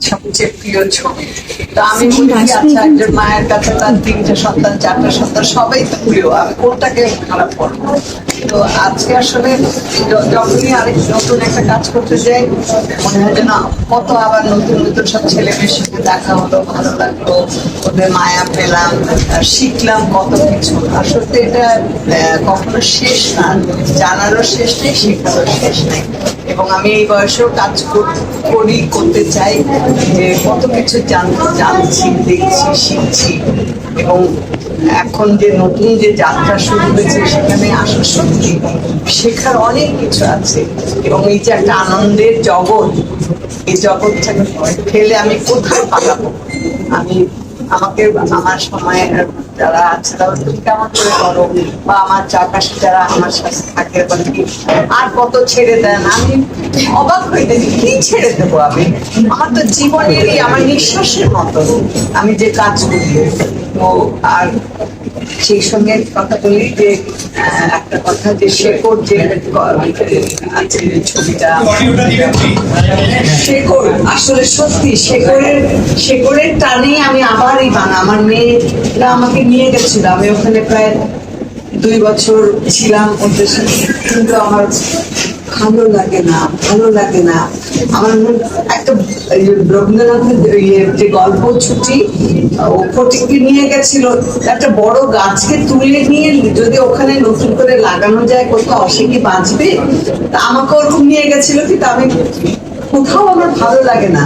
সবচেয়ে প্রিয় ছবি। তো আমি বলি আচ্ছা একজন মায়ের কাছে তার তিনটা সন্তান চারটা সন্তান সবাই তো প্রিয় আমি কোনটাকে খারাপ করব? তো আজকে আসলে যখনই আরেক নতুন একটা কাজ করতে যাই মনে হয় যেন কত আবার নতুন নতুন সব ছেলে মেয়ের সাথে দেখা হলো ভালো লাগল ওদের মায়া পেলাম আর শিখলাম কত কিছু। আসলে এটা আহ, কখনো শেষ না জানারও শেষ নেই শেখারও শেষ নেই। এবং আমি এই বয়সেও কাজ করি করতে চাই। যে কত কিছু জান- জানছি, দেখছি, শিখছি। এবং এখন যে নতুন যে যাত্রা শুরু হয়েছে, সেখানে আসলে সত্যি শেখার অনেক কিছু আছে। এবং এই যে একটা আনন্দের জগৎ, এই জগৎটাকে ফেলে আমি কোথায় পালাবো? আমি আমাকে আমার সময়ে যারা আছে, তারা তুমি কেমন করে করো? বা আমার চারপাশে যারা আমার সাথে থাকে আর কত ছেড়ে দেন? আমি অবাক দেখি কি ছেড়ে দেবো আমি? আমার তো জীবনেরই, আমার নিঃশ্বাসের মতো। আমি যে কাজ করি, তো আর সেই সঙ্গে কথা বলি যে একটা কথা যে শেকড় যে আছে ছবিটা। শেকড় আসলে সত্যি শেকড়ের শেকড়ের টানেই আমি আবার এই বানা আমার মেয়েরা আমাকে নিয়ে গেছিল। আমি ওখানে প্রায় দুই বছর ছিলাম ওদের সাথে। কিন্তু আমার ভালো লাগে না, ভালো লাগে না। যে গল্প ছুটি, ও নিয়ে গেছিল, একটা বড় গাছকে তুলে নিয়ে যদি ওখানে নতুন করে লাগানো যায়, কোথাও কি বাঁচবে, তা আমাকে ওরকম নিয়ে গেছিল, কিন্তু আমি কোথাও আমার ভালো লাগে না।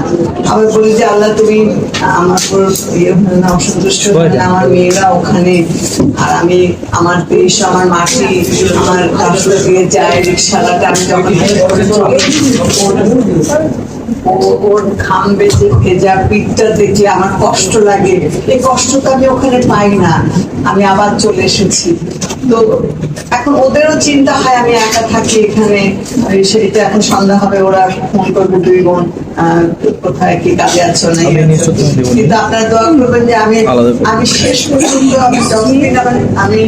আমি বলি যে আল্লাহ তুমি আমার ইয়ে না অসন্তুষ্ট হয়ে আমার মেয়েরা ওখানে আর আমি আমার দেশ আমার মাটি আমার রাস্তা দিয়ে যায় রিক্সালাটা আমি যখন ওর ঘাম বেঁচে ভেজা পিঠটা দেখলে আমার কষ্ট লাগে। এই কষ্টটা আমি ওখানে পাই না। আমি আবার চলে এসেছি। তো এখন ওদেরও চিন্তা হয় আমি একা থাকি এখানে। সেইটা এখন সন্ধ্যা হবে ওরা ফোন করবে দুই বোন কোথায় কি কাজে আছো না কিন্তু আপনারা দোয়া করবেন যে আমি আমি শেষ পর্যন্ত আমি যতদিন আমার আমি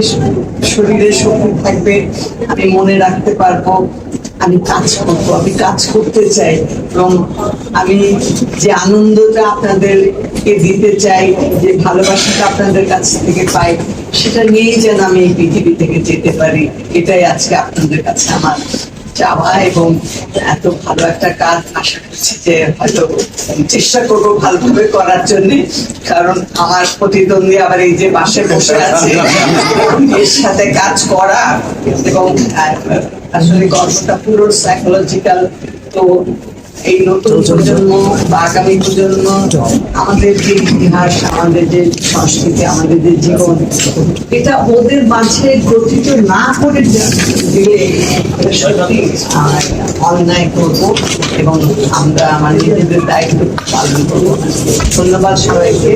শরীরে শক্তি থাকবে আমি মনে রাখতে পারব আমি কাজ করব আমি কাজ করতে চাই। এবং আমি যে আনন্দটা আপনাদেরকে দিতে চাই যে ভালোবাসাটা আপনাদের কাছ থেকে পাই সেটা নিয়েই যেন আমি এই পৃথিবী থেকে যেতে পারি, এটাই আজকে আপনাদের কাছে আমার চাওয়া এবং এত ভালো একটা কাজ আশা করছি যে হয়তো চেষ্টা করব ভালোভাবে করার জন্য। কারণ আমার প্রতিদ্বন্দ্বী আবার এই যে বাসে বসে আছে, এর সাথে কাজ করা এবং আসলে গল্পটা পুরো সাইকোলজিক্যাল তো এই নতুন প্রজন্ম বা আগামী প্রজন্ম আমাদের যে ইতিহাস আমাদের যে সংস্কৃতি আমাদের যে জীবন এটা ওদের মাঝে গঠিত না করে দিলে সত্যি অন্যায় করব এবং আমরা আমার নিজেদের দায়িত্ব পালন করব। ধন্যবাদ সবাইকে।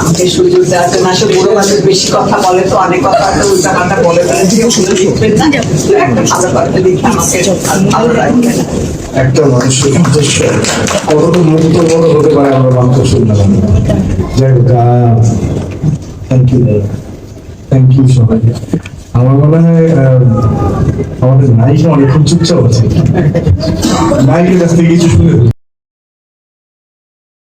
আমাকে সুযোগ দেওয়ার জন্য আসলে বুড়ো মানুষ বেশি কথা বলে তো অনেক কথা তো উল্টা পাল্টা বলে ফেলেছি শুনে লিখবেন না। একটা ভালো কথা লিখে আমাকে ভালো একটা মানুষের হতে পারে আমরা শুনলাম ইউ থ্যাংক ইউ আমার মনে হয় আমাদের নাইকে অনেকক্ষণ চুপচাপ আছে নাইকের কাছ থেকে কিছু শুনে